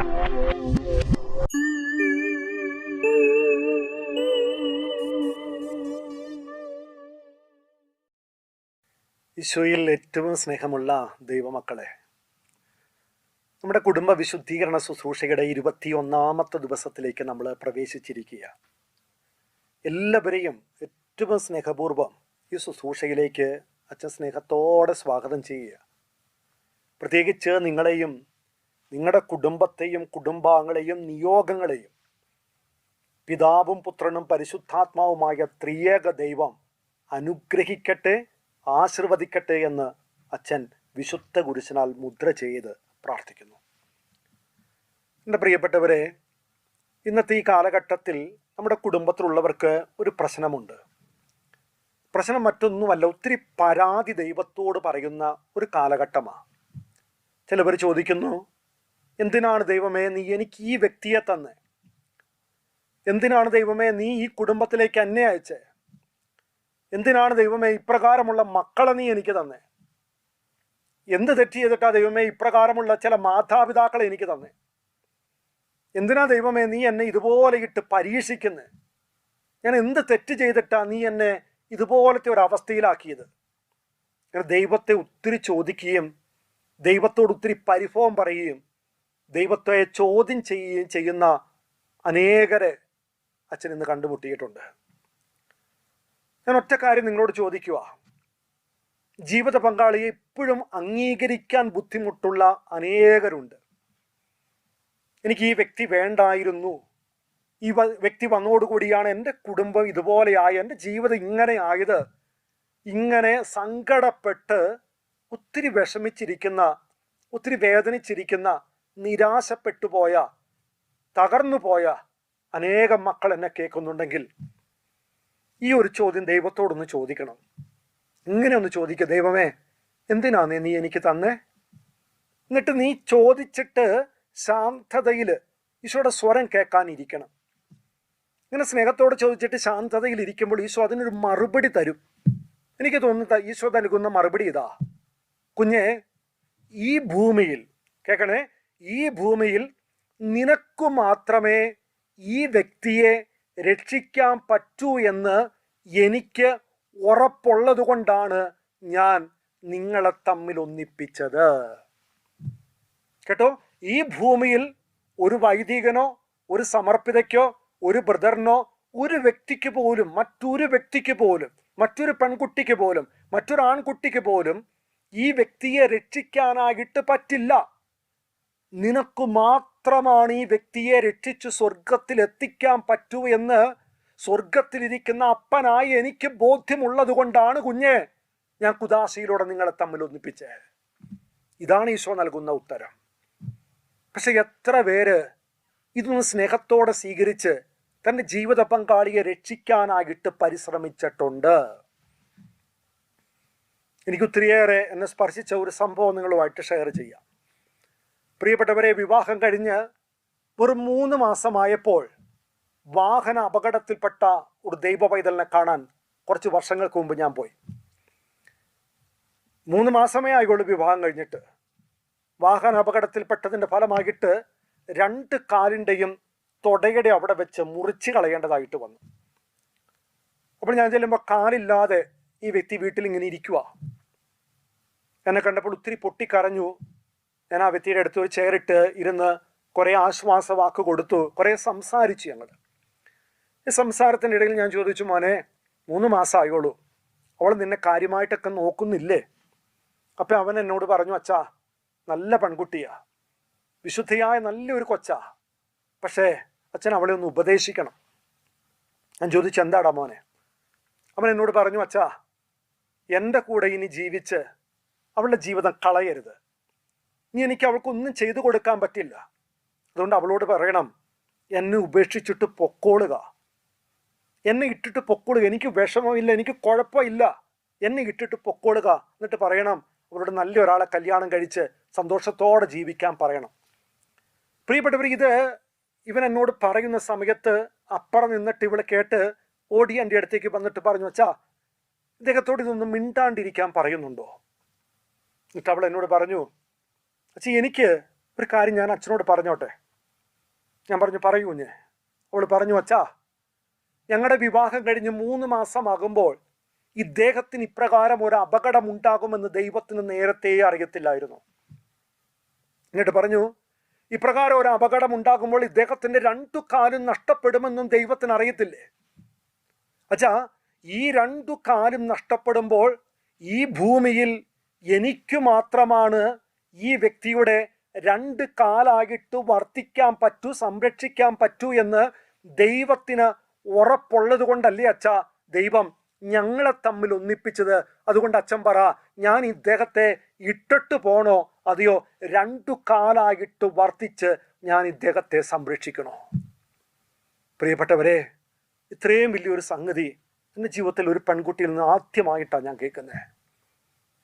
ഈശോയിൽ ഏറ്റവും സ്നേഹമുള്ള ദൈവമക്കളെ നമ്മുടെ കുടുംബ വിശുദ്ധീകരണ ശുശ്രൂഷയുടെ ഇരുപത്തിയൊന്നാമത്തെ ദിവസത്തിലേക്ക് നമ്മൾ പ്രവേശിച്ചിരിക്കുക. എല്ലാവരെയും ഏറ്റവും സ്നേഹപൂർവം ഈ ശുശ്രൂഷയിലേക്ക് അച്ഛൻ സ്നേഹത്തോടെ സ്വാഗതം ചെയ്യുക. പ്രത്യേകിച്ച് നിങ്ങളെയും നിങ്ങളുടെ കുടുംബത്തെയും കുടുംബാംഗങ്ങളെയും നിയോഗങ്ങളെയും പിതാവും പുത്രനും പരിശുദ്ധാത്മാവുമായ ത്രിയേക ദൈവം അനുഗ്രഹിക്കട്ടെ ആശീർവദിക്കട്ടെ എന്ന് അച്ഛൻ വിശുദ്ധ കുരിശിനാൽ മുദ്ര ചെയ്ത് പ്രാർത്ഥിക്കുന്നു. എന്റെ പ്രിയപ്പെട്ടവരെ ഇന്നത്തെ ഈ കാലഘട്ടത്തിൽ നമ്മുടെ കുടുംബത്തിലുള്ളവർക്ക് ഒരു പ്രശ്നമുണ്ട്. പ്രശ്നം മറ്റൊന്നുമല്ല ഒത്തിരി പരാതി ദൈവത്തോട് പറയുന്ന ഒരു കാലഘട്ടമാണ് ചിലവർ ചോദിക്കുന്നു എന്തിനാണ് ദൈവമേ നീ എനിക്ക് ഈ വ്യക്തിയെ തന്നെ? എന്തിനാണ് ദൈവമേ നീ ഈ കുടുംബത്തിലേക്ക് എന്നെ അയച്ചേ? എന്തിനാണ് ദൈവമേ ഇപ്രകാരമുള്ള മക്കളെ നീ എനിക്ക് തന്നെ? എന്ത് തെറ്റ് ചെയ്തിട്ടാ ദൈവമേ ഇപ്രകാരമുള്ള ചില മാതാപിതാക്കളെ എനിക്ക് തന്നെ? എന്തിനാ ദൈവമേ നീ എന്നെ ഇതുപോലെ ഇട്ട് പരീക്ഷിക്കുന്നത് ഞാൻ എന്ത് തെറ്റ് ചെയ്തിട്ടാ നീ എന്നെ ഇതുപോലത്തെ ഒരു അവസ്ഥയിലാക്കിയത്? ദൈവത്തെ ഒത്തിരി ചോദിക്കുകയും ദൈവത്തോട് ഒത്തിരി പരിഭവം പറയുകയും ദൈവത്തെ ചോദ്യം ചെയ്യുകയും ചെയ്യുന്ന അനേകരെ അച്ഛൻ ഇന്ന് കണ്ടുമുട്ടിയിട്ടുണ്ട്. ഞാൻ ഒറ്റ കാര്യം നിങ്ങളോട് ചോദിക്കുക. ജീവിത പങ്കാളിയെ ഇപ്പോഴും അംഗീകരിക്കാൻ ബുദ്ധിമുട്ടുള്ള അനേകരുണ്ട്. എനിക്ക് ഈ വ്യക്തി വേണ്ടായിരുന്നു. ഈ വ്യക്തി വന്നതോടുകൂടിയാണ് എന്റെ കുടുംബം ഇതുപോലെയായി എന്റെ ജീവിതം ഇങ്ങനെ ആയത്. ഇങ്ങനെ സങ്കടപ്പെട്ട് ഒത്തിരി വിഷമിച്ചിരിക്കുന്ന ഒത്തിരി വേദനിച്ചിരിക്കുന്ന നിരാശപ്പെട്ടു പോയ തകർന്നു പോയ അനേകം മക്കൾ എന്നെ കേൾക്കുന്നുണ്ടെങ്കിൽ ഈ ഒരു ചോദ്യം ദൈവത്തോടൊന്ന് ചോദിക്കണം. ഇങ്ങനെ ഒന്ന് ചോദിക്കുക ദൈവമേ എന്തിനാ നീ എനിക്ക് തന്നേ? എന്നിട്ട് നീ ചോദിച്ചിട്ട് ശാന്തതയിൽ ഈശോയുടെ സ്വരം കേൾക്കാനിരിക്കണം. ഇങ്ങനെ സ്നേഹത്തോടെ ചോദിച്ചിട്ട് ശാന്തതയിൽ ഇരിക്കുമ്പോൾ ഈശോ അതിനൊരു മറുപടി തരും. എനിക്ക് തോന്നുന്നത് ഈശോ നൽകുന്ന മറുപടി ഇതാ. കുഞ്ഞെ ഈ ഭൂമിയിൽ കേൾക്കണേ ഈ ഭൂമിയിൽ നിനക്കു മാത്രമേ ഈ വ്യക്തിയെ രക്ഷിക്കാൻ പറ്റൂ എന്ന് എനിക്ക് ഉറപ്പുള്ളതുകൊണ്ടാണ് ഞാൻ നിങ്ങളെ തമ്മിൽ ഒന്നിപ്പിച്ചത്. കേട്ടോ? ഈ ഭൂമിയിൽ ഒരു വൈദികനോ ഒരു സമർപ്പിതയ്ക്കോ ഒരു ബ്രദറിനോ ഒരു വ്യക്തിക്ക് പോലും മറ്റൊരു വ്യക്തിക്ക് പോലും മറ്റൊരു പെൺകുട്ടിക്ക് പോലും മറ്റൊരു ആൺകുട്ടിക്ക് പോലും ഈ വ്യക്തിയെ രക്ഷിക്കാനായിട്ട് പറ്റില്ല. നിനക്ക് മാത്രമാണ് ഈ വ്യക്തിയെ രക്ഷിച്ച് സ്വർഗത്തിൽ എത്തിക്കാൻ പറ്റൂ എന്ന് സ്വർഗത്തിലിരിക്കുന്ന അപ്പനായി എനിക്ക് ബോധ്യമുള്ളത് കൊണ്ടാണ് കുഞ്ഞെ. ഞാൻ കുദാശയിലൂടെ നിങ്ങളെ തമ്മിൽ ഒന്നിപ്പിച്ചത് ഇതാണ് ഈശോ നൽകുന്ന ഉത്തരം. പക്ഷെ എത്ര പേര് ഇതൊന്ന് സ്നേഹത്തോടെ സ്വീകരിച്ച് തന്റെ ജീവിത പങ്കാളിയെ രക്ഷിക്കാനായിട്ട് പരിശ്രമിച്ചിട്ടുണ്ട്. എനിക്ക് ഒത്തിരിയേറെ എന്നെ സ്പർശിച്ച ഒരു സംഭവം നിങ്ങളുമായിട്ട് ഷെയർ ചെയ്യാം. പ്രിയപ്പെട്ടവരെ വിവാഹം കഴിഞ്ഞ് വെറും മൂന്ന് മാസമായപ്പോൾ വാഹന അപകടത്തിൽപ്പെട്ട ഒരു ദൈവ പൈതലിനെ കാണാൻ കുറച്ച് വർഷങ്ങൾക്ക് മുമ്പ് ഞാൻ പോയി. മൂന്ന് മാസമേ ആയിക്കോളൂ വിവാഹം കഴിഞ്ഞിട്ട്. വാഹന അപകടത്തിൽപ്പെട്ടതിന്റെ ഫലമായിട്ട് രണ്ട് കാലിന്റെയും തൊടയുടെ അവിടെ വെച്ച് മുറിച്ച് കളയേണ്ടതായിട്ട് വന്നു. അപ്പോൾ ഞാൻ ചെല്ലുമ്പോൾ കാലില്ലാതെ ഈ വ്യക്തി വീട്ടിൽ ഇങ്ങനെ ഇരിക്കുക എന്നെ കണ്ടപ്പോൾ ഒത്തിരി പൊട്ടിക്കരഞ്ഞു. ഞാൻ ആ വ്യക്തിയുടെ അടുത്ത് ഒരു ചെയറിട്ട് ഇരുന്ന് കുറേ ആശ്വാസ വാക്ക് കൊടുത്തു കുറേ സംസാരിച്ചു ഞങ്ങൾ ഈ സംസാരത്തിന്റെ ഇടയിൽ ഞാൻ ചോദിച്ചു മോനെ മൂന്ന് മാസം മാസമായുള്ളൂ അവൾ നിന്നെ കാര്യമായിട്ടൊക്കെ നോക്കുന്നില്ലേ? അപ്പം അവൻ എന്നോട് പറഞ്ഞു അച്ഛാ നല്ല പെൺകുട്ടിയാ. വിശുദ്ധിയായ നല്ലൊരു കൊച്ചാ. പക്ഷേ അച്ഛൻ അവളെ ഒന്ന് ഉപദേശിക്കണം. ഞാൻ ചോദിച്ചു എന്താടാ മോനെ? അവൻ എന്നോട് പറഞ്ഞു അച്ഛാ എന്റെ കൂടെ ഇനി ജീവിച്ച് അവളുടെ ജീവിതം കളയരുത്. ഇനി എനിക്ക് അവൾക്കൊന്നും ചെയ്തു കൊടുക്കാൻ പറ്റില്ല. അതുകൊണ്ട് അവളോട് പറയണം എന്നെ ഉപേക്ഷിച്ചിട്ട് പൊക്കോളുക. എന്നെ ഇട്ടിട്ട് പൊക്കോളുക. എനിക്ക് വിഷമമില്ല എനിക്ക് കുഴപ്പമില്ല. എന്നെ ഇട്ടിട്ട് പൊക്കോളുക. എന്നിട്ട് പറയണം അവരോട് നല്ല ഒരാളെ കല്യാണം കഴിച്ച് സന്തോഷത്തോടെ ജീവിക്കാൻ പറയണം. പ്രിയപ്പെട്ടവർ ഇത് ഇവൻ എന്നോട് പറയുന്ന സമയത്ത് അപ്പുറം നിന്നിട്ട് ഇവളെ കേട്ട് ഓടി എന്റെ അടുത്തേക്ക് വന്നിട്ട് പറഞ്ഞു വച്ചാ ഇദ്ദേഹത്തോട് ഇതൊന്നും മിണ്ടാണ്ടിരിക്കാൻ പറയുന്നുണ്ടോ? എന്നിട്ട് അവൾ എന്നോട് പറഞ്ഞു അച്ഛാ എനിക്ക് ഒരു കാര്യം ഞാൻ അച്ഛനോട് പറഞ്ഞോട്ടെ? ഞാൻ പറഞ്ഞു പറയൂ കുഞ്ഞ്. അവൾ പറഞ്ഞു അച്ഛാ ഞങ്ങളുടെ വിവാഹം കഴിഞ്ഞ് മൂന്ന് മാസമാകുമ്പോൾ ഇദ്ദേഹത്തിന് ഇപ്രകാരം ഒരു അപകടം ഉണ്ടാകുമെന്ന് ദൈവത്തിന് നേരത്തെ അറിയത്തില്ലായിരുന്നു. എന്നിട്ട് പറഞ്ഞു ഇപ്രകാരം ഒരു അപകടം ഉണ്ടാകുമ്പോൾ ഇദ്ദേഹത്തിന്റെ രണ്ടു കാലും നഷ്ടപ്പെടുമെന്നും ദൈവത്തിന് അറിയത്തില്ലേ? അച്ഛാ ഈ രണ്ടു കാലും നഷ്ടപ്പെടുമ്പോൾ ഈ ഭൂമിയിൽ എനിക്ക് മാത്രമാണ് ഈ വ്യക്തിയുടെ രണ്ട് കാലായിട്ട് വർത്തിക്കാൻ പറ്റൂ സംരക്ഷിക്കാൻ പറ്റൂ എന്ന് ദൈവത്തിന് ഉറപ്പുള്ളത് കൊണ്ടല്ലേ അച്ഛ? ദൈവം ഞങ്ങളെ തമ്മിൽ ഒന്നിപ്പിച്ചത്. അതുകൊണ്ട് അച്ഛൻ പറ ഞാൻ ഇദ്ദേഹത്തെ ഇട്ടിട്ട് പോണോ? അതെയോ രണ്ടു കാലായിട്ട് വർത്തിച്ച് ഞാൻ ഇദ്ദേഹത്തെ സംരക്ഷിക്കണോ? പ്രിയപ്പെട്ടവരെ ഇത്രയും വലിയൊരു സംഗതി എന്റെ ജീവിതത്തിൽ ഒരു പെൺകുട്ടിയിൽ നിന്ന് ആദ്യമായിട്ടാണ് ഞാൻ കേൾക്കുന്നത്.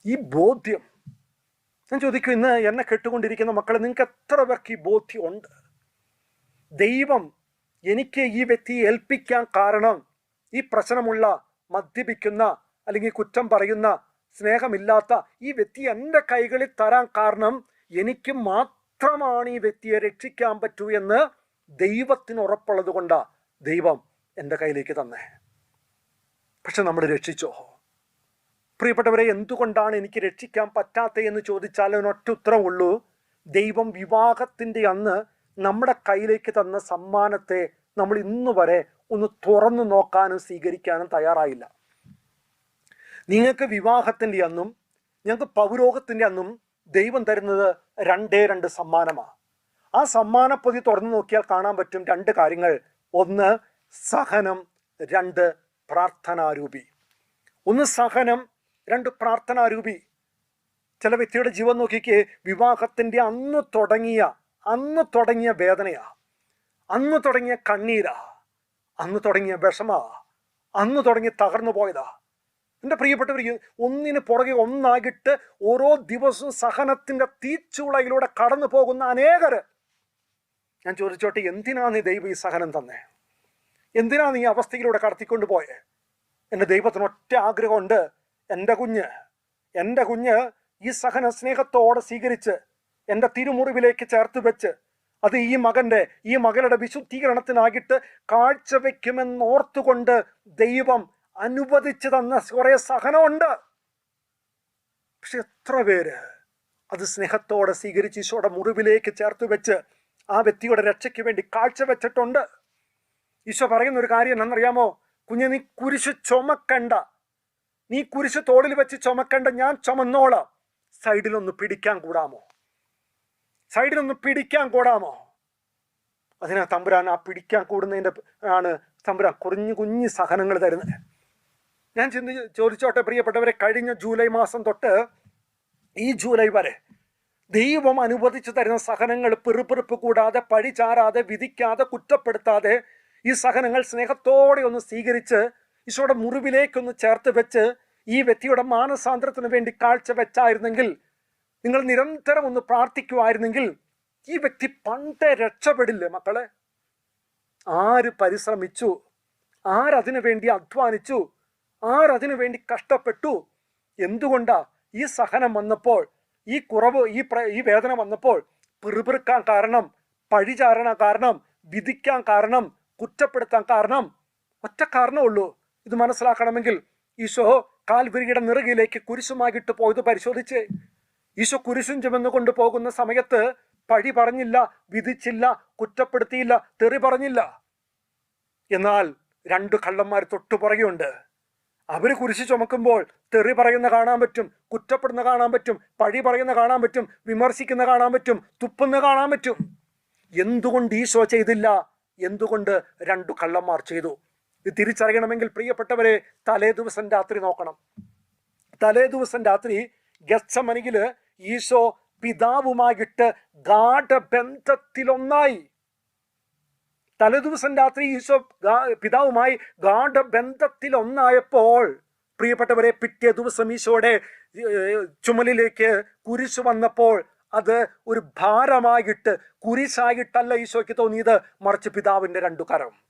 ഈ ബോധ്യം ഞാൻ ചോദിക്കും ഇന്ന് എന്നെ കേട്ടുകൊണ്ടിരിക്കുന്ന മക്കളെ നിങ്ങൾക്ക് എത്ര പേർക്ക് ഈ ബോധ്യമുണ്ട് ദൈവം എനിക്ക് ഈ വ്യക്തിയെ ഏൽപ്പിക്കാൻ കാരണം ഈ പ്രശ്നമുള്ള മദ്യപിക്കുന്ന അല്ലെങ്കിൽ കുറ്റം പറയുന്ന സ്നേഹമില്ലാത്ത ഈ വ്യക്തി എന്റെ കൈകളിൽ തരാൻ കാരണം എനിക്ക് മാത്രമാണ് ഈ വ്യക്തിയെ രക്ഷിക്കാൻ പറ്റൂ എന്ന് ദൈവത്തിന് ഉറപ്പുള്ളത് കൊണ്ടാണ് ദൈവം എന്റെ കയ്യിലേക്ക് തന്നെ. പക്ഷെ നമ്മൾ രക്ഷിച്ചോ? പ്രിയപ്പെട്ടവരെ എന്തുകൊണ്ടാണ് എനിക്ക് രക്ഷിക്കാൻ പറ്റാത്തത് എന്ന് ചോദിച്ചാൽ ഒറ്റ ഉത്തരവുള്ളൂ ദൈവം വിവാഹത്തിന്റെ അന്ന് നമ്മുടെ കയ്യിലേക്ക് തന്ന സമ്മാനത്തെ നമ്മൾ ഇന്നു വരെ ഒന്ന് തുറന്നു നോക്കാനും സ്വീകരിക്കാനും തയ്യാറായില്ല. നിങ്ങൾക്ക് വിവാഹത്തിന്റെ അന്നും ഞങ്ങൾക്ക് പൗരോഗത്തിന്റെ അന്നും ദൈവം തരുന്നത് രണ്ടേ രണ്ട് സമ്മാനമാണ്. ആ സമ്മാനപ്പൊതി തുറന്നു നോക്കിയാൽ കാണാൻ പറ്റും രണ്ട് കാര്യങ്ങൾ. ഒന്ന് സഹനം. രണ്ട് പ്രാർത്ഥനാരൂപി. ഒന്ന് സഹനം. രണ്ട് പ്രാർത്ഥനാരൂപി. ചില വ്യക്തിയുടെ ജീവൻ നോക്കിക്ക് വിവാഹത്തിന്റെ അന്ന് തുടങ്ങിയ അന്ന് തുടങ്ങിയ വേദനയാ. അന്ന് തുടങ്ങിയ കണ്ണീരാ. അന്ന് തുടങ്ങിയ വിഷമാ. അന്ന് തുടങ്ങി തകർന്നു പോയതാ. എന്റെ പ്രിയപ്പെട്ടവർ ഒന്നിന് പുറകെ ഒന്നാകിട്ട് ഓരോ ദിവസവും സഹനത്തിന്റെ തീച്ചുളയിലൂടെ കടന്നു പോകുന്ന അനേകർ. ഞാൻ ചോദിച്ചോട്ടെ എന്തിനാ നീ ദൈവം ഈ സഹനം തന്നെ? എന്തിനാ നീ അവസ്ഥയിലൂടെ കടത്തിക്കൊണ്ട് പോയേ? എന്റെ ദൈവത്തിന് ഒറ്റ ആഗ്രഹമുണ്ട്. എന്റെ കുഞ്ഞ് എന്റെ കുഞ്ഞ് ഈ സഹന സ്നേഹത്തോടെ സ്വീകരിച്ച് എന്റെ തിരുമുറിവിലേക്ക് ചേർത്ത് വെച്ച് അത് ഈ മകന്റെ ഈ മകളുടെ വിശുദ്ധീകരണത്തിനാകിട്ട് കാഴ്ചവെക്കുമെന്നോർത്തുകൊണ്ട് ദൈവം അനുവദിച്ചു തന്ന കുറേ സഹനമുണ്ട്. പക്ഷെ എത്ര പേര് അത് സ്നേഹത്തോടെ സ്വീകരിച്ച് ഈശോയുടെ മുറിവിലേക്ക് ചേർത്ത് വെച്ച് ആ വ്യക്തിയുടെ രക്ഷയ്ക്ക് വേണ്ടി കാഴ്ചവെച്ചിട്ടുണ്ട് ഈശോ പറയുന്ന ഒരു കാര്യം എന്നറിയാമോ? കുഞ്ഞ് നീ കുരിശ് ചുമക്കണ്ട. നീ കുരിശ് തോളിൽ വെച്ച് ചുമക്കണ്ട ഞാൻ ചുമന്നോളാം. സൈഡിലൊന്ന് പിടിക്കാൻ കൂടാമോ? സൈഡിലൊന്ന് പിടിക്കാൻ കൂടാമോ? അതിനാ തമ്പുരാൻ ആ പിടിക്കാൻ കൂടുന്നതിന്റെ ആണ് തമ്പുരാൻ കുഞ്ഞു കുഞ്ഞു സഹനങ്ങൾ തരുന്നത്. ഞാൻ ചിന്തി ചോദിച്ചോട്ടെ പ്രിയപ്പെട്ടവരെ കഴിഞ്ഞ ജൂലൈ മാസം തൊട്ട് ഈ ജൂലൈ വരെ ദൈവം അനുവദിച്ചു തരുന്ന സഹനങ്ങൾ പിറുപിറുപ്പ് കൂടാതെ പഴി ചാരാതെ വിധിക്കാതെ കുറ്റപ്പെടുത്താതെ ഈ സഹനങ്ങൾ സ്നേഹത്തോടെ ഒന്ന് സ്വീകരിച്ച് ഈശോയുടെ മുറിവിലേക്കൊന്ന് ചേർത്ത് വെച്ച് ഈ വ്യക്തിയുടെ മാനസാന്തരത്തിന് വേണ്ടി കാഴ്ച വെച്ചായിരുന്നെങ്കിൽ നിങ്ങൾ നിരന്തരം ഒന്ന് പ്രാർത്ഥിക്കുമായിരുന്നെങ്കിൽ ഈ വ്യക്തി പണ്ടേ രക്ഷപ്പെടില്ലേ മക്കളെ? ആര് പരിശ്രമിച്ചു? ആരതിനു വേണ്ടി അധ്വാനിച്ചു? ആരതിനു വേണ്ടി കഷ്ടപ്പെട്ടു? എന്തുകൊണ്ടാ ഈ സഹനം വന്നപ്പോൾ ഈ കുറവ് ഈ ഈ വേദന വന്നപ്പോൾ പിറുപിറുക്കാൻ കാരണം പഴിചാരണ കാരണം വിധിക്കാൻ കാരണം കുറ്റപ്പെടുത്താൻ കാരണം? ഒറ്റ കാരണമുള്ളൂ ഇത് മനസ്സിലാക്കണമെങ്കിൽ ഈശോ കാൽവരിയുടെ നിറകിലേക്ക് കുരിശുമായിട്ട് പോയത് പരിശോധിച്ച്. ഈശോ കുരിശും ചുമന്നു കൊണ്ടുപോകുന്ന സമയത്ത് പഴി പറഞ്ഞില്ല വിധിച്ചില്ല കുറ്റപ്പെടുത്തിയില്ല തെറി പറഞ്ഞില്ല. എന്നാൽ രണ്ട് കള്ളന്മാർ തൊട്ടു അവർ കുരിശ് ചുമക്കുമ്പോൾ തെറി പറയുന്ന കാണാൻ പറ്റും കുറ്റപ്പെടുന്ന കാണാൻ പറ്റും പഴി പറയുന്ന കാണാൻ പറ്റും വിമർശിക്കുന്ന കാണാൻ പറ്റും തുപ്പുന്ന കാണാൻ പറ്റും. എന്തുകൊണ്ട് ഈശോ ചെയ്തില്ല? എന്തുകൊണ്ട് രണ്ടു കള്ളന്മാർ ചെയ്തു? ഇത് തിരിച്ചറിയണമെങ്കിൽ പ്രിയപ്പെട്ടവരെ തലേ ദിവസം രാത്രി നോക്കണം. തലേ ദിവസം രാത്രി ഗച്ചമനികിൽ ഈശോ പിതാവുമായിട്ട് ഗാഠബന്ധത്തിലൊന്നായി. തലേദിവസം രാത്രി ഈശോ പിതാവുമായി ഗാഠബന്ധത്തിലൊന്നായപ്പോൾ പ്രിയപ്പെട്ടവരെ പിറ്റേ ദിവസം ഈശോയുടെ ചുമലിലേക്ക് കുരിശ് വന്നപ്പോൾ അത് ഒരു ഭാരമായിട്ട് കുരിശായിട്ടല്ല ഈശോയ്ക്ക് തോന്നിയത് മറിച്ച് പിതാവിന്റെ രണ്ടു കരം.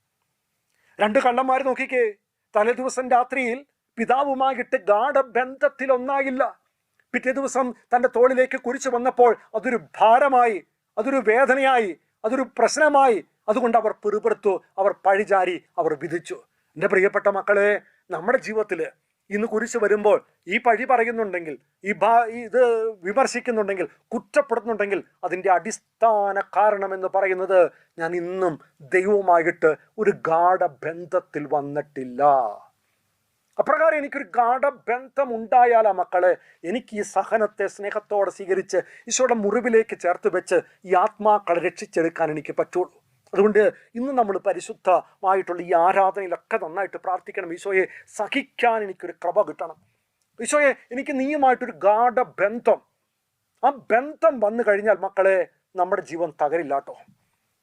രണ്ട് കള്ളന്മാർ നോക്കിക്കേ. തലേദിവസം രാത്രിയിൽ പിതാവുമായിട്ട് ഗാഠബന്ധത്തിൽ ഒന്നായില്ല പിറ്റേ ദിവസം തന്റെ തോളിലേക്ക് കുരിച്ചു വന്നപ്പോൾ അതൊരു ഭാരമായി അതൊരു വേദനയായി അതൊരു പ്രശ്നമായി. അതുകൊണ്ട് അവർ പിറുപെടുത്തു അവർ പഴിചാരി അവർ വിധിച്ചു. എന്റെ പ്രിയപ്പെട്ട മക്കളെ നമ്മുടെ ജീവിതത്തിൽ ഇന്ന് കുരിശ് വരുമ്പോൾ ഈ പഴി പറയുന്നുണ്ടെങ്കിൽ ഈ ഭാ ഇത് വിമർശിക്കുന്നുണ്ടെങ്കിൽ കുറ്റപ്പെടുത്തുന്നുണ്ടെങ്കിൽ അതിന്റെ അടിസ്ഥാന കാരണം എന്ന് പറയുന്നത് ഞാൻ ഇന്നും ദൈവവുമായിട്ട് ഒരു ഗാഠബന്ധത്തിൽ വന്നിട്ടില്ല. അപ്രകാരം എനിക്കൊരു ഗാഠബന്ധം ഉണ്ടായാലാ മക്കളെ എനിക്ക് ഈ സഹനത്തെ സ്നേഹത്തോടെ സ്വീകരിച്ച് ഈശോയുടെ മുറിവിലേക്ക് ചേർത്ത് വെച്ച് ഈ ആത്മാക്കളെ രക്ഷിച്ചെടുക്കാൻ എനിക്ക് പറ്റുള്ളൂ. അതുകൊണ്ട് ഇന്ന് നമ്മൾ പരിശുദ്ധമായിട്ടുള്ള ഈ ആരാധനയിലൊക്കെ നന്നായിട്ട് പ്രാർത്ഥിക്കണം. ഈശോയെ സഹിക്കാൻ എനിക്കൊരു കൃപ കിട്ടണം. ഈശോയെ എനിക്ക് നീയുമായിട്ടൊരു ഗാഠബന്ധം. ആ ബന്ധം വന്നു കഴിഞ്ഞാൽ മക്കളെ നമ്മുടെ ജീവൻ തകരില്ലാട്ടോ.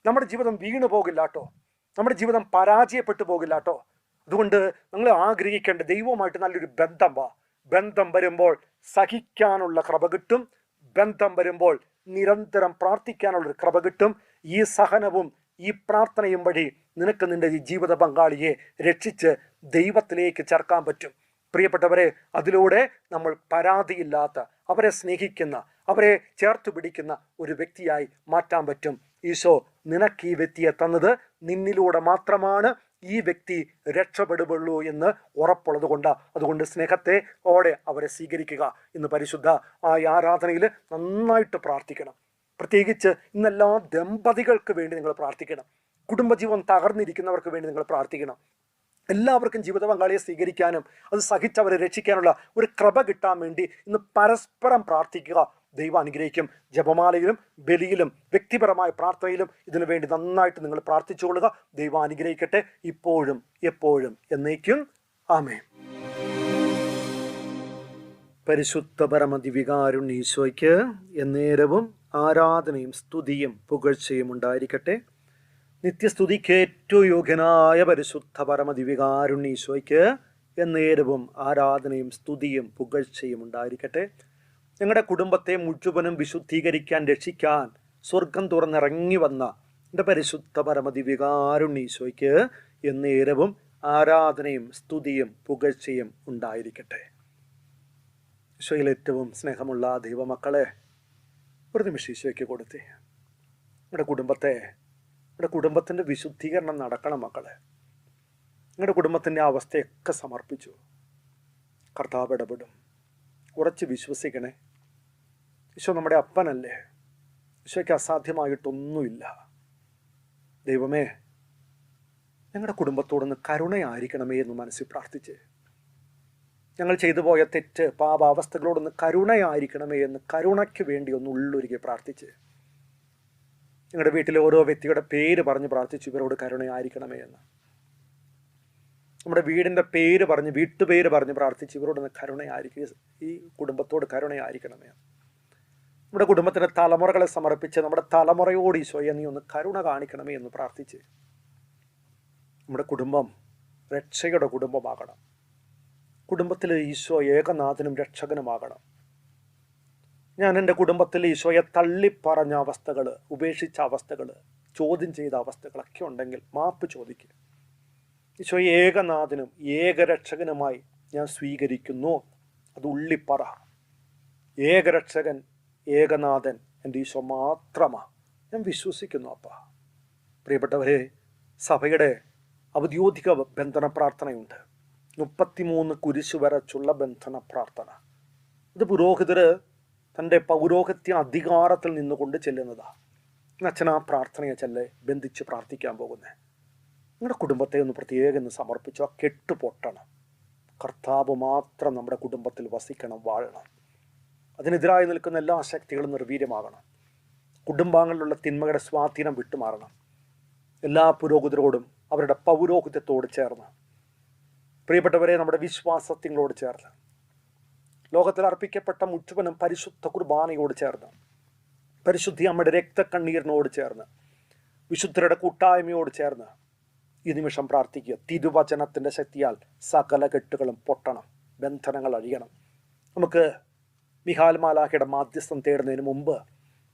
നമ്മുടെ ജീവിതം വീണു പോകില്ലാട്ടോ. നമ്മുടെ ജീവിതം പരാജയപ്പെട്ടു പോകില്ലാട്ടോ. അതുകൊണ്ട് നിങ്ങൾ ആഗ്രഹിക്കേണ്ട ദൈവവുമായിട്ട് നല്ലൊരു ബന്ധം വാ. ബന്ധം വരുമ്പോൾ സഹിക്കാനുള്ള കൃപ കിട്ടും. ബന്ധം വരുമ്പോൾ നിരന്തരം പ്രാർത്ഥിക്കാനുള്ളൊരു കൃപ കിട്ടും. ഈ സഹനവും ഈ പ്രാർത്ഥനയും വഴി നിനക്ക് നിന്റെ ജീവിത പങ്കാളിയെ രക്ഷിച്ച് ദൈവത്തിലേക്ക് ചേർക്കാൻ പറ്റും. പ്രിയപ്പെട്ടവരെ അതിലൂടെ നമ്മൾ പരാതിയില്ലാത്ത അവരെ സ്നേഹിക്കുന്ന അവരെ ചേർത്ത് പിടിക്കുന്ന ഒരു വ്യക്തിയായി മാറ്റാൻ പറ്റും. ഈശോ നിനക്ക് ഈ വ്യക്തിയെ തന്നത് നിന്നിലൂടെ മാത്രമാണ് ഈ വ്യക്തി രക്ഷപ്പെടുകയുള്ളൂ എന്ന് ഉറപ്പുള്ളത് കൊണ്ട്. അതുകൊണ്ട് സ്നേഹത്തെ ഓടെ അവരെ സ്വീകരിക്കുക. ഇന്ന് പരിശുദ്ധ ആ ആരാധനയിൽ നന്നായിട്ട് പ്രാർത്ഥിക്കണം. പ്രത്യേകിച്ച് ഇന്നെല്ലാ ദമ്പതികൾക്ക് വേണ്ടി നിങ്ങൾ പ്രാർത്ഥിക്കണം. കുടുംബജീവൻ തകർന്നിരിക്കുന്നവർക്ക് വേണ്ടി നിങ്ങൾ പ്രാർത്ഥിക്കണം. എല്ലാവർക്കും ജീവിത പങ്കാളിയെ സ്വീകരിക്കാനും അത് സഹിച്ചവരെ രക്ഷിക്കാനുള്ള ഒരു കൃപ കിട്ടാൻ വേണ്ടി ഇന്ന് പരസ്പരം പ്രാർത്ഥിക്കുക. ദൈവം അനുഗ്രഹിക്കും. ജപമാലയിലും ബലിയിലും വ്യക്തിപരമായ പ്രാർത്ഥനയിലും ഇതിനു വേണ്ടി നന്നായിട്ട് നിങ്ങൾ പ്രാർത്ഥിച്ചുകൊള്ളുക ദൈവം അനുഗ്രഹിക്കട്ടെ. ഇപ്പോഴും എപ്പോഴും എന്നേക്കും. ആമേ പരിശുദ്ധ പരമദിവികാരുണ്ണീശോയ്ക്ക് എന്നേരവും ആരാധനയും സ്തുതിയും പുകഴ്ചയും ഉണ്ടായിരിക്കട്ടെ. നിത്യസ്തുതിക്ക് ഏറ്റവും യോഗ്യനായ പരിശുദ്ധ പരമദിവികാരുണ്ണീശോയ്ക്ക് എന്നേരവും ആരാധനയും സ്തുതിയും പുകഴ്ചയും ഉണ്ടായിരിക്കട്ടെ. ഞങ്ങളുടെ കുടുംബത്തെ മുഴുവനും വിശുദ്ധീകരിക്കാൻ രക്ഷിക്കാൻ സ്വർഗം തുറന്നിറങ്ങി വന്ന എന്റെ പരിശുദ്ധ പരമദിവികാരുണ്ണീശോയ്ക്ക് എന്നേരവും ആരാധനയും സ്തുതിയും പുകഴ്ചയും ഉണ്ടായിരിക്കട്ടെ. ഈശോയിൽ ഏറ്റവും സ്നേഹമുള്ള ദൈവമക്കളെ ഒരു നിമിഷം ഈശോയ്ക്ക് കൊടുത്തേ. നിങ്ങളുടെ കുടുംബത്തെ നിങ്ങളുടെ കുടുംബത്തിന്റെ വിശുദ്ധീകരണം നടക്കണം മക്കളെ. നിങ്ങളുടെ കുടുംബത്തിന്റെ അവസ്ഥയൊക്കെ സമർപ്പിച്ചു. കർത്താവ് ഇടപെടും. ഉറച്ച് വിശ്വസിക്കണേ. ഈശോ നമ്മുടെ അപ്പനല്ലേ? ഈശോയ്ക്ക് അസാധ്യമായിട്ടൊന്നുമില്ല. ദൈവമേ ഞങ്ങളുടെ കുടുംബത്തോടൊന്ന് കരുണയായിരിക്കണമേ എന്ന് മനസ്സിൽ പ്രാർത്ഥിച്ച്. ഞങ്ങൾ ചെയ്തു പോയ തെറ്റ് പാപാവസ്ഥകളോടൊന്ന് കരുണയായിരിക്കണമേ എന്ന് കരുണയ്ക്ക് വേണ്ടി ഒന്ന് ഉള്ളൊരുക്കി പ്രാർത്ഥിച്ച്. ഞങ്ങളുടെ വീട്ടിലെ ഓരോ വ്യക്തിയുടെ പേര് പറഞ്ഞ് പ്രാർത്ഥിച്ചു ഇവരോട് കരുണയായിരിക്കണമേ എന്ന്. നമ്മുടെ വീടിന്റെ പേര് പറഞ്ഞ് വീട്ടുപേര് പറഞ്ഞ് പ്രാർത്ഥിച്ച് ഇവരോടൊന്ന് കരുണയായിരിക്കുക ഈ കുടുംബത്തോട് കരുണയായിരിക്കണമേ നമ്മുടെ കുടുംബത്തിന്റെ തലമുറകളെ സമർപ്പിച്ച് നമ്മുടെ തലമുറയോട് ഈശോയെ നീ ഒന്ന് കരുണ കാണിക്കണമേ എന്ന് പ്രാർത്ഥിച്ച് നമ്മുടെ കുടുംബം രക്ഷയുടെ കുടുംബമാകണം. കുടുംബത്തിൽ ഈശോ ഏകനാഥനും രക്ഷകനുമാകണം. ഞാൻ എന്റെ കുടുംബത്തിൽ ഈശോയെ തള്ളിപ്പറഞ്ഞ അവസ്ഥകൾ ഉപേക്ഷിച്ച അവസ്ഥകൾ ചോദ്യം ചെയ്ത അവസ്ഥകളൊക്കെ ഉണ്ടെങ്കിൽ മാപ്പ് ചോദിക്കുക ഈശോ ഏകനാഥനും ഏകരക്ഷകനുമായി ഞാൻ സ്വീകരിക്കുന്നു. അത് ഉള്ളിപ്പറ. ഏകരക്ഷകൻ ഏകനാഥൻ എന്റെ ഈശോ മാത്രമാണ് ഞാൻ വിശ്വസിക്കുന്നു അപ്പ. പ്രിയപ്പെട്ടവരെ സഭയുടെ ഔദ്യോഗിക ബന്ധന പ്രാർത്ഥനയുണ്ട്. മുപ്പത്തിമൂന്ന് കുരിശു വരച്ചുള്ള ബന്ധന പ്രാർത്ഥന. ഇത് പുരോഹിതർ തന്റെ പൗരോഹിത്യ അധികാരത്തിൽ നിന്നുകൊണ്ട് ചെല്ലുന്നതാണ് അച്ഛൻ ആ പ്രാർത്ഥനയെ ചെല്ലെ ബന്ധിച്ച് പ്രാർത്ഥിക്കാൻ പോകുന്നത് നിങ്ങളുടെ കുടുംബത്തെ ഒന്ന് പ്രത്യേകം ഒന്ന് സമർപ്പിച്ചു ആ കെട്ട് പൊട്ടണം. കർത്താവ് മാത്രം നമ്മുടെ കുടുംബത്തിൽ വസിക്കണം വാഴണം. അതിനെതിരായി നിൽക്കുന്ന എല്ലാ ശക്തികളും നിർവീര്യമാകണം. കുടുംബാംഗങ്ങളിലുള്ള തിന്മകളുടെ സ്വാധീനം വിട്ടുമാറണം. എല്ലാ പുരോഹിതരോടും അവരുടെ പൗരോഹിത്യത്തോട് ചേർന്ന് പ്രിയപ്പെട്ടവരെ നമ്മുടെ വിശ്വാസത്തിങ്ങളോട് ചേർന്ന്. ലോകത്തിൽ അർപ്പിക്കപ്പെട്ട മുഴുവനും പരിശുദ്ധ കുർബാനയോട് ചേർന്ന്. പരിശുദ്ധി അമ്മയുടെ രക്തക്കണ്ണീരിനോട് ചേർന്ന്. വിശുദ്ധരുടെ കൂട്ടായ്മയോട് ചേർന്ന്. ഈ നിമിഷം പ്രാർത്ഥിക്കുക. തിരുവചനത്തിന്റെ ശക്തിയാൽ സകല കെട്ടുകളും പൊട്ടണം ബന്ധനങ്ങൾ അഴിയണം. നമുക്ക് മിഹാൽ മാലാഖയുടെ മാധ്യസ്ഥം തേടുന്നതിന് മുമ്പ്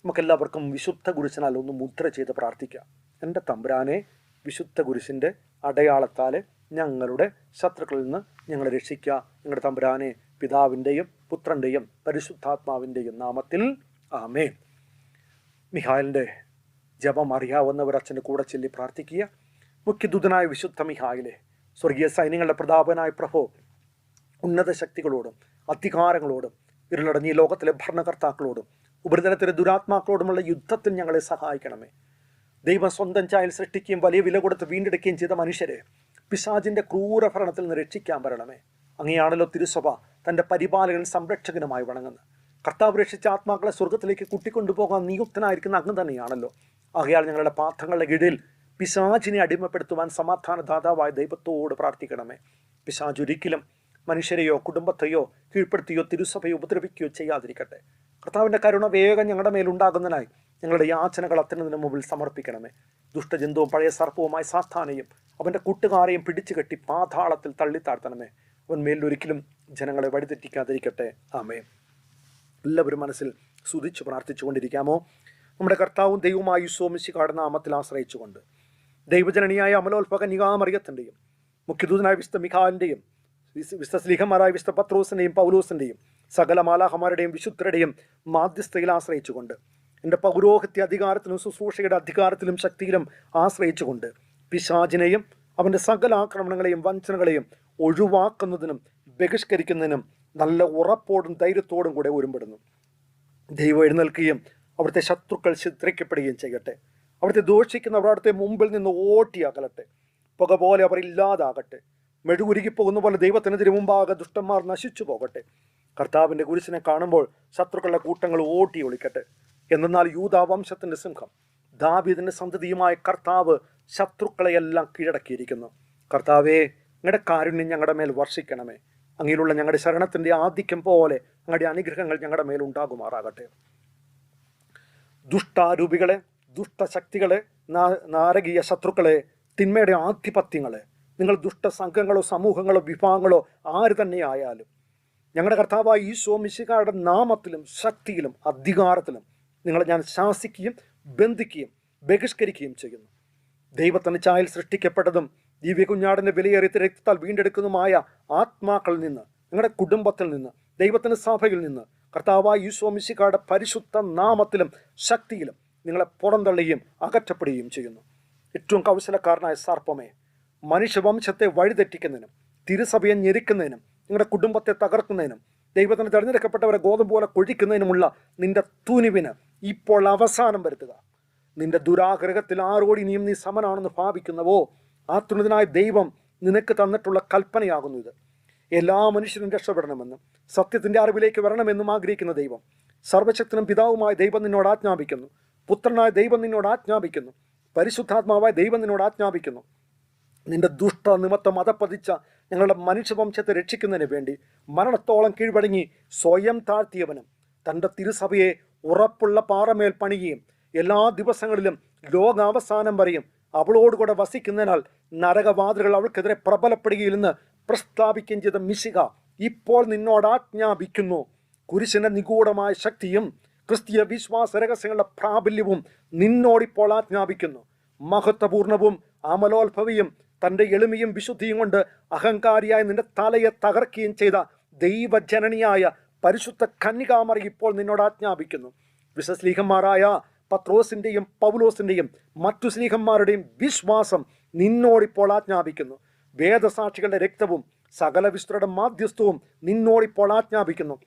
നമുക്കെല്ലാവർക്കും വിശുദ്ധ കുരിശനാൽ ഒന്ന് മുദ്ര ചെയ്ത് പ്രാർത്ഥിക്കാം. എന്റെ തമ്പുരാനെ വിശുദ്ധ കുരിശിന്റെ അടയാളത്താൽ ഞങ്ങളുടെ ശത്രുക്കളിൽ നിന്ന് ഞങ്ങളെ രക്ഷിക്കുക ഞങ്ങളുടെ തമ്പുരാനെ പിതാവിന്റെയും പുത്രന്റെയും പരിശുദ്ധാത്മാവിന്റെയും നാമത്തിൽ ആമേ മിഹായലിന്റെ ജപം അറിയാവുന്നവർ അച്ഛന്റെ കൂടെ ചൊല്ലി പ്രാർത്ഥിക്കുക. മുഖ്യദൂതനായ വിശുദ്ധ മിഹായിലെ സ്വർഗീയ സൈന്യങ്ങളുടെ പ്രതാപനായ പ്രഭോ ഉന്നത ശക്തികളോടും അധികാരങ്ങളോടും ഇരുളടങ്ങിയ ലോകത്തിലെ ഭരണകർത്താക്കളോടും ഉപരിതലത്തിലെ ദുരാത്മാക്കളോടുമുള്ള യുദ്ധത്തിൽ ഞങ്ങളെ സഹായിക്കണമേ. ദൈവം സ്വന്തം ചായൽ സൃഷ്ടിക്കുകയും വലിയ വില കൊടുത്ത് വീണ്ടെടുക്കുകയും ചെയ്ത മനുഷ്യരെ പിശാജിന്റെ ക്രൂരഭരണത്തിൽ നിന്ന് രക്ഷിക്കാൻ വരണമേ. അങ്ങനെയാണല്ലോ തിരുസഭ തന്റെ പരിപാലകൻ സംരക്ഷകനുമായി വണങ്ങുന്നത്. കർത്താവ് രക്ഷിച്ച ആത്മാക്കളെ സ്വർഗത്തിലേക്ക് കൂട്ടിക്കൊണ്ടുപോകാൻ നിയുക്തനായിരിക്കുന്ന അങ്ങ് തന്നെയാണല്ലോ. ആകയാൽ ഞങ്ങളുടെ പാത്രങ്ങളുടെ കീഴിൽ പിശാചിനെ അടിമപ്പെടുത്തുവാൻ സമാധാന ദാതാവായ ദൈവത്തോട് പ്രാർത്ഥിക്കണമേ. പിശാജ് ഒരിക്കലും മനുഷ്യരെയോ കുടുംബത്തെയോ കീഴ്പ്പെടുത്തിയോ തിരുസഭയോ ഉപദ്രവിക്കുകയോ ചെയ്യാതിരിക്കട്ടെ. കർത്താവിന്റെ കരുണ വേഗം ഞങ്ങളുടെ മേലുണ്ടാകുന്നതിനായി ഞങ്ങളുടെ യാചനകൾ അത്തനതിന് മുമ്പിൽ സമർപ്പിക്കണമേ. ദുഷ്ടജന്തുവും പഴയ സർപ്പവുമായി സാസ്ഥാനെയും അവന്റെ കൂട്ടുകാരെയും പിടിച്ചു കെട്ടി പാതാളത്തിൽ തള്ളിത്താഴ്ത്തണമേ. അവൻ മേലിലൊരിക്കലും ജനങ്ങളെ വഴിതെറ്റിക്കാതിരിക്കട്ടെ. ആമേ എല്ലാവരും മനസ്സിൽ സ്തുതിച്ച് പ്രാർത്ഥിച്ചുകൊണ്ടിരിക്കാമോ? നമ്മുടെ കർത്താവും ദൈവമായ സോമിശിക്കാട് നാമത്തിൽ ആശ്രയിച്ചുകൊണ്ട് ദൈവജനനിയായ അമലോത്ഭക നികാമറിയത്തിന്റെയും മുഖ്യദൂതനായ വിശുദ്ധ മിഖാലിന്റെയും വിശുദ്ധ സ്ലീഹന്മാരായ വിശുദ്ധ പത്രോസിന്റെയും പൗലൂസിന്റെയും സകല മാലാഹമാരുടെയും വിശുദ്ധരുടെയും മാധ്യസ്ഥയിൽ ആശ്രയിച്ചുകൊണ്ട് എന്റെ പൗരോഹിത്യ അധികാരത്തിലും ശുശ്രൂഷയുടെ അധികാരത്തിലും ശക്തിയിലും ആശ്രയിച്ചുകൊണ്ട് പിശാചിനെയും അവന്റെ സകല ആക്രമണങ്ങളെയും വഞ്ചനകളെയും ഒഴിവാക്കുന്നതിനും ബഹിഷ്കരിക്കുന്നതിനും നല്ല ഉറപ്പോടും ധൈര്യത്തോടും കൂടെ ഒരുമ്പെടുന്നു. ദൈവം എഴുന്നേൽക്കുകയും അവിടുത്തെ ശത്രുക്കൾ ചിത്രിക്കപ്പെടുകയും ചെയ്യട്ടെ. അവിടുത്തെ ദോഷിക്കുന്നവർ അവിടുത്തെ മുമ്പിൽ നിന്ന് ഓട്ടി അകലട്ടെ. പുക പോലെ അവർ ഇല്ലാതാകട്ടെ. മെഴുകുരുകി പോകുന്ന പോലെ ദൈവത്തിനെതിരെ മുമ്പാകെ ദുഷ്ടന്മാർ നശിച്ചു പോകട്ടെ. കർത്താവിന്റെ കുരിശിനെ കാണുമ്പോൾ ശത്രുക്കളുടെ കൂട്ടങ്ങൾ ഓട്ടി ഒളിക്കട്ടെ. എന്നാൽ യൂതാവംശത്തിന്റെ സിംഹം ദാബിദിന്റെ സന്തതിയുമായ കർത്താവ് ശത്രുക്കളെയെല്ലാം കീഴടക്കിയിരിക്കുന്നു. കർത്താവേ നിങ്ങളുടെ കാരുണ്യം ഞങ്ങളുടെ മേൽ വർഷിക്കണമേ. അങ്ങനെയുള്ള ഞങ്ങളുടെ ശരണത്തിന്റെ ആധിക്യം പോലെ ഞങ്ങളുടെ അനുഗ്രഹങ്ങൾ ഞങ്ങളുടെ മേൽ ഉണ്ടാകുമാറാകട്ടെ. ദുഷ്ടാരൂപികളെ ദുഷ്ടശക്തികളെ നാരകീയ ശത്രുക്കളെ തിന്മയുടെ ആധിപത്യങ്ങളെ നിങ്ങൾ ദുഷ്ട ദുഷ്ടസംഘങ്ങളോ സമൂഹങ്ങളോ വിഭാഗങ്ങളോ ആര് തന്നെയായാലും ഞങ്ങളുടെ കർത്താവായ ഈശോ മിശികാരുടെ നാമത്തിലും ശക്തിയിലും അധികാരത്തിലും നിങ്ങളെ ഞാൻ ശാസിക്കുകയും ബന്ധിക്കുകയും ബഹിഷ്കരിക്കുകയും ചെയ്യുന്നു. ദൈവത്തിന് ചായൽ സൃഷ്ടിക്കപ്പെട്ടതും ദിവ്യ കുഞ്ഞാടിന്റെ വിലയേറിയ രക്തത്താൽ വീണ്ടെടുക്കുന്നതുമായ ആത്മാക്കളിൽ നിന്ന് നിങ്ങളുടെ കുടുംബത്തിൽ നിന്ന് ദൈവത്തിന്റെ സഭയിൽ നിന്ന് കർത്താവായ യുസ്വാമിശിക്കാരുടെ മിശിക്കാരുടെ പരിശുദ്ധ നാമത്തിലും ശക്തിയിലും നിങ്ങളെ പുറന്തള്ളുകയും അകറ്റപ്പെടുകയും ചെയ്യുന്നു. ഏറ്റവും കൗശലക്കാരനായ സർപ്പമേ മനുഷ്യവംശത്തെ വഴിതെറ്റിക്കുന്നതിനും തിരുസഭയെ ഞെരുക്കുന്നതിനും നിങ്ങളുടെ കുടുംബത്തെ തകർക്കുന്നതിനും ദൈവത്തിന് തിരഞ്ഞെടുക്കപ്പെട്ടവരെ ഗോതമ്പ് പോലെ കൊഴിക്കുന്നതിനുമുള്ള നിന്റെ തുനിവിന് ഇപ്പോൾ അവസാനം വരുത്തുക. നിന്റെ ദുരാഗ്രഹത്തിൽ ആരോടി നീയും നീ സമനാണെന്ന് ഭാവിക്കുന്നവോ ആ തുണിതനായ ദൈവം നിനക്ക് തന്നിട്ടുള്ള കൽപ്പനയാകുന്നു ഇത്. എല്ലാ മനുഷ്യരും രക്ഷപ്പെടണമെന്നും സത്യത്തിന്റെ അറിവിലേക്ക് വരണമെന്നും ആഗ്രഹിക്കുന്ന ദൈവം സർവശക്തനും പിതാവുമായ ദൈവം നിന്നോട് ആജ്ഞാപിക്കുന്നു. പുത്രനായ ദൈവം നിന്നോട് ആജ്ഞാപിക്കുന്നു. പരിശുദ്ധാത്മാവായ ദൈവം നിന്നോട് ആജ്ഞാപിക്കുന്നു. നിന്റെ ദുഷ്ട നിമിത്തം അതപ്പതിച്ച ഞങ്ങളുടെ മനുഷ്യവംശത്തെ രക്ഷിക്കുന്നതിന് വേണ്ടി മരണത്തോളം കീഴ്വഴങ്ങി സ്വയം താഴ്ത്തിയവനും തന്റെ തിരുസഭയെ ഉറപ്പുള്ള പാറമേൽ പണിയുകയും എല്ലാ ദിവസങ്ങളിലും ലോകാവസാനം വരെയും അവളോടുകൂടെ വസിക്കുന്നതിനാൽ നരകവാതിലുകൾ അവൾക്കെതിരെ പ്രബലപ്പെടുകയില്ലെന്ന് പ്രസ്താവിക്കുകയും ചെയ്ത മിശിക ഇപ്പോൾ നിന്നോട് ആജ്ഞാപിക്കുന്നു. കുരിശിന്റെ നിഗൂഢമായ ശക്തിയും ക്രിസ്തീയ വിശ്വാസ രഹസ്യങ്ങളുടെ പ്രാബല്യവും നിന്നോടിപ്പോൾ ആജ്ഞാപിക്കുന്നു. മഹത്വപൂർണവും അമലോത്ഭവിയും തന്റെ എളിമയും വിശുദ്ധിയും കൊണ്ട് അഹങ്കാരിയായ നിന്റെ തലയെ തകർക്കുകയും ചെയ്ത ദൈവജനനിയായ പരിശുദ്ധ കന്യകാമറി ഇപ്പോൾ നിന്നോട് ആജ്ഞാപിക്കുന്നു. വിശ്വസ്ലീഹന്മാരായ പത്രോസിന്റെയും പൗലോസിന്റെയും മറ്റു സ്ലീഹന്മാരുടെയും വിശ്വാസം നിന്നോടിപ്പോൾ ആജ്ഞാപിക്കുന്നു. വേദസാക്ഷികളുടെ രക്തവും സകല വിശ്വരുടെ മാധ്യസ്ഥവും നിന്നോടിപ്പോൾ ആജ്ഞാപിക്കുന്നു.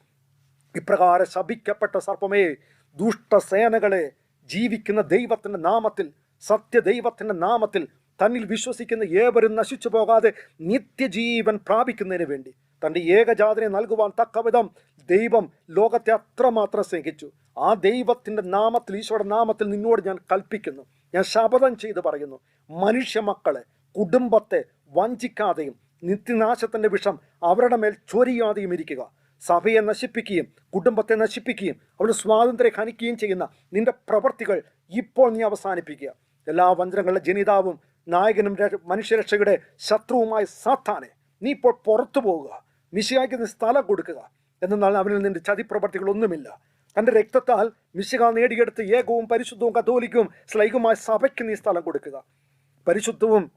ഇപ്രകാരം ശപിക്കപ്പെട്ട സർപ്പമേ ദുഷ്ടസേനകളെ ജീവിക്കുന്ന ദൈവത്തിന്റെ നാമത്തിൽ സത്യദൈവത്തിന്റെ നാമത്തിൽ തന്നിൽ വിശ്വസിക്കുന്ന ഏവരും നശിച്ചു പോകാതെ നിത്യജീവൻ പ്രാപിക്കുന്നതിന് വേണ്ടി തന്റെ ഏകജാതനെ നൽകുവാൻ തക്കവിധം ദൈവം ലോകത്തെ അത്രമാത്രം സ്നേഹിച്ചു. ആ ദൈവത്തിന്റെ നാമത്തിൽ ഈശോയുടെ നാമത്തിൽ നിന്നോട് ഞാൻ കൽപ്പിക്കുന്നു. ഞാൻ ശപഥം ചെയ്ത് പറയുന്നു മനുഷ്യ മക്കളെ കുടുംബത്തെ വഞ്ചിക്കാതെയും നിത്യനാശത്തിന്റെ വിഷം അവരുടെ മേൽ ചൊരിയാതെയും ഇരിക്കുക. സഭയെ നശിപ്പിക്കുകയും കുടുംബത്തെ നശിപ്പിക്കുകയും അവരുടെ സ്വാതന്ത്ര്യം ഹനിക്കുകയും ചെയ്യുന്ന നിന്റെ പ്രവർത്തികൾ ഇപ്പോൾ നീ അവസാനിപ്പിക്കുക. എല്ലാ വഞ്ചനങ്ങളുടെ ജനിതാവും നായകനും മനുഷ്യരക്ഷയുടെ ശത്രുവുമായ സാത്താനെ നീ ഇപ്പോൾ പുറത്തു പോവുക മിശിഹായ്ക്ക് നീ സ്ഥലം കൊടുക്കുക. എന്നാൽ അവനിൽ നിന്റെ ചതിപ്രവർത്തികളൊന്നുമില്ല തന്റെ രക്തത്താൽ മിശിക നേടിയെടുത്ത് ഏകവും പരിശുദ്ധവും കത്തോലിക്കും സ്ലൈകുമായ സഭയ്ക്ക് നീ സ്ഥലം കൊടുക്കുക. പരിശുദ്ധവും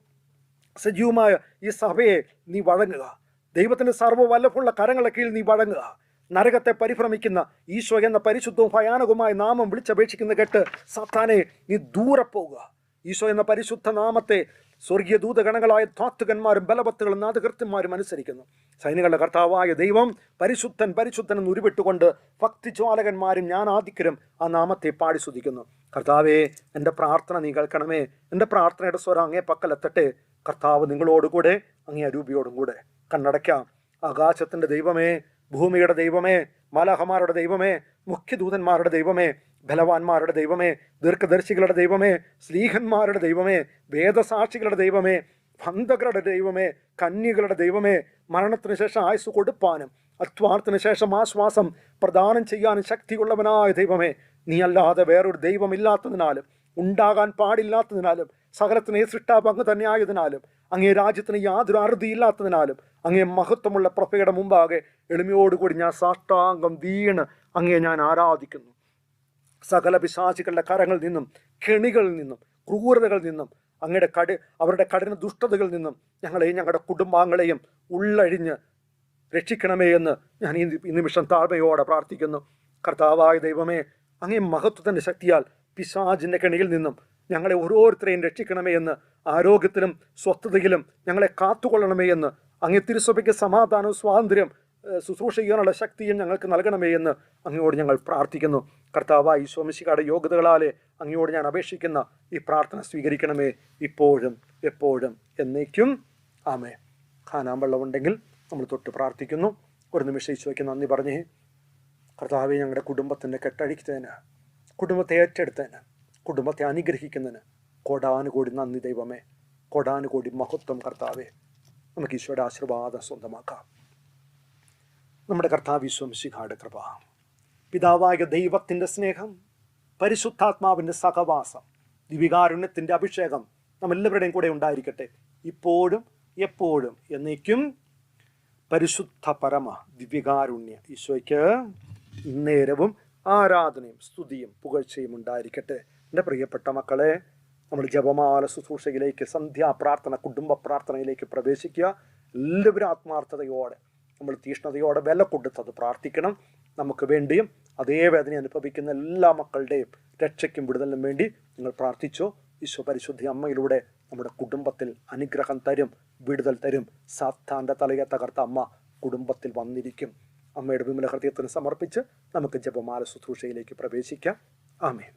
സജീവമായ ഈ സഭയെ നീ വഴങ്ങുക. ദൈവത്തിന്റെ സർവവല്ലഭുള്ള കരങ്ങളെ കീഴിൽ നീ വഴങ്ങുക. നരകത്തെ പരിഭ്രമിക്കുന്ന ഈശോ എന്ന പരിശുദ്ധവും ഭയാനകവുമായ നാമം വിളിച്ചപേക്ഷിക്കുന്ന കേട്ട് സത്താനെ നീ ദൂരെ പോവുക ഈശോ എന്ന പരിശുദ്ധ നാമത്തെ സ്വർഗീയ ദൂതഗണങ്ങളായ ധാത്തുകന്മാരും ബലഭത്തുകളും നാദകൃത്യന്മാരും അനുസരിക്കുന്നു. സൈനികളുടെ കർത്താവായ ദൈവം പരിശുദ്ധൻ പരിശുദ്ധൻ എന്ന് ഉരുവിട്ടുകൊണ്ട് ഭക്തിജ്വാലകന്മാരും ഞാൻ ആദിക്കരും ആ നാമത്തെ പാടി സ്തുതിക്കുന്നു. കർത്താവേ എന്റെ പ്രാർത്ഥന നീ കേൾക്കണമേ. എന്റെ പ്രാർത്ഥനയുടെ സ്വരം അങ്ങേ പക്കലെത്തട്ടെ കർത്താവ് നിങ്ങളോടുകൂടെ അങ്ങേ അരൂപിയോടും കൂടെ. കണ്ണടയ്ക്കാം. ആകാശത്തിന്റെ ദൈവമേ ഭൂമിയുടെ ദൈവമേ മാലാഹമാരുടെ ദൈവമേ മുഖ്യദൂതന്മാരുടെ ദൈവമേ ബലവാന്മാരുടെ ദൈവമേ ദീർഘദർശികളുടെ ദൈവമേ സ്ലീഹന്മാരുടെ ദൈവമേ വേദസാക്ഷികളുടെ ദൈവമേ ഭന്തകളുടെ ദൈവമേ കന്യകളുടെ ദൈവമേ മരണത്തിന് ശേഷം ആയുസ് കൊടുപ്പാനും അധ്വാനത്തിന് ശേഷം ആശ്വാസം പ്രദാനം ചെയ്യാനും ശക്തിയുള്ളവനായ ദൈവമേ നീ അല്ലാതെ വേറൊരു ദൈവമില്ലാത്തതിനാലും ഉണ്ടാകാൻ പാടില്ലാത്തതിനാലും സകലത്തിനെ സൃഷ്ടാവ് അങ്ങ് തന്നെയായതിനാലും അങ്ങേ രാജ്യത്തിന് യാതൊരു അറുതിയില്ലാത്തതിനാലും അങ്ങേ മഹത്വമുള്ള പ്രഭയുടെ മുമ്പാകെ എളിമയോടുകൂടി ഞാൻ സാഷ്ടാംഗം വീണ് അങ്ങേ ഞാൻ ആരാധിക്കുന്നു. സകല പിശാചികളുടെ കരങ്ങളിൽ നിന്നും കെണികളിൽ നിന്നും ക്രൂരതകളിൽ നിന്നും അങ്ങയുടെ കടി അവരുടെ കഠിന ദുഷ്ടതകളിൽ നിന്നും ഞങ്ങളെയും ഞങ്ങളുടെ കുടുംബാംഗങ്ങളെയും ഉള്ളഴിഞ്ഞ് രക്ഷിക്കണമേ എന്ന് ഞാൻ ഈ നിമിഷം താഴ്മയോടെ പ്രാർത്ഥിക്കുന്നു. കർത്താവായ ദൈവമേ അങ്ങേ മഹത്വത്തിന്റെ ശക്തിയാൽ പിശാചിന്റെ കെണിയിൽ നിന്നും ഞങ്ങളെ ഓരോരുത്തരെയും രക്ഷിക്കണമേ എന്ന് ആരോഗ്യത്തിലും സ്വസ്ഥതയിലും ഞങ്ങളെ കാത്തുകൊള്ളണമേ എന്ന് അങ്ങേ തിരുസഭയ്ക്ക് സമാധാനവും സ്വാതന്ത്ര്യം ശുശ്രൂഷ ചെയ്യാനുള്ള ശക്തിയും ഞങ്ങൾക്ക് നൽകണമേ എന്ന് അങ്ങയോട് ഞങ്ങൾ പ്രാർത്ഥിക്കുന്നു. കർത്താവായ ഈശോമിശിയുടെ യോഗ്യതകളാലെ അങ്ങയോട് ഞാൻ അപേക്ഷിക്കുന്ന ഈ പ്രാർത്ഥന സ്വീകരിക്കണമേ ഇപ്പോഴും എപ്പോഴും എന്നേക്കും. ആമേ ഖാനാൻ വെള്ളമുണ്ടെങ്കിൽ നമ്മൾ തൊട്ട് പ്രാർത്ഥിക്കുന്നു. ഒരു നിമിഷം ഈശോയ്ക്ക് നന്ദി പറഞ്ഞേ കർത്താവെ ഞങ്ങളുടെ കുടുംബത്തിന്റെ കെട്ടഴിക്കുന്നതിന് കുടുംബത്തെ ഏറ്റെടുത്തതിന് കുടുംബത്തെ അനുഗ്രഹിക്കുന്നതിന് കൊടാനുകൂടി നന്ദി ദൈവമേ. കൊടാനുകൂടി മഹത്വം കർത്താവേ. നമുക്ക് ഈശോയുടെ ആശീർവാദം സ്വന്തമാക്കാം. നമ്മുടെ കർത്താവ് വിശ്വംശിഖാടെ കൃപ. പിതാവായ ദൈവത്തിന്റെ സ്നേഹം പരിശുദ്ധാത്മാവിന്റെ സഹവാസം ദിവികാരുണ്യത്തിന്റെ അഭിഷേകം നമ്മെല്ലാവരുടെയും കൂടെ ഉണ്ടായിരിക്കട്ടെ. ഇപ്പോഴും എപ്പോഴും എന്നേക്കും പരിശുദ്ധ പരമ ദിവ്യകാരുണ്യ ഈശോയ്ക്ക് നേരവും ആരാധനയും സ്തുതിയും പുകഴ്ചയും ഉണ്ടായിരിക്കട്ടെ. എന്റെ പ്രിയപ്പെട്ട മക്കളെ നമ്മൾ ജപമാല ശുശ്രൂഷയിലേക്ക് സന്ധ്യാപ്രാർത്ഥന കുടുംബ പ്രാർത്ഥനയിലേക്ക് പ്രവേശിക്കുക. എല്ലാവരും ആത്മാർത്ഥതയോടെ നമ്മൾ തീഷ്ണതയോടെ വില കൊടുത്തത് പ്രാർത്ഥിക്കണം. നമുക്ക് വേണ്ടിയും അതേ വേദന അനുഭവിക്കുന്ന എല്ലാ മക്കളുടെയും രക്ഷയ്ക്കും വിടുതലിനും വേണ്ടി നിങ്ങൾ പ്രാർത്ഥിച്ചോ. ഈശോ പരിശുദ്ധി അമ്മയിലൂടെ നമ്മുടെ കുടുംബത്തിൽ അനുഗ്രഹം തരും വിടുതൽ തരും. സാത്താന്റെ തലയെ തകർത്ത അമ്മ കുടുംബത്തിൽ വന്നിരിക്കും. അമ്മയുടെ വിമല ഹൃദയത്തിന് സമർപ്പിച്ച് നമുക്ക് ജപമാല ശുശ്രൂഷയിലേക്ക് പ്രവേശിക്കാം. ആമേൻ.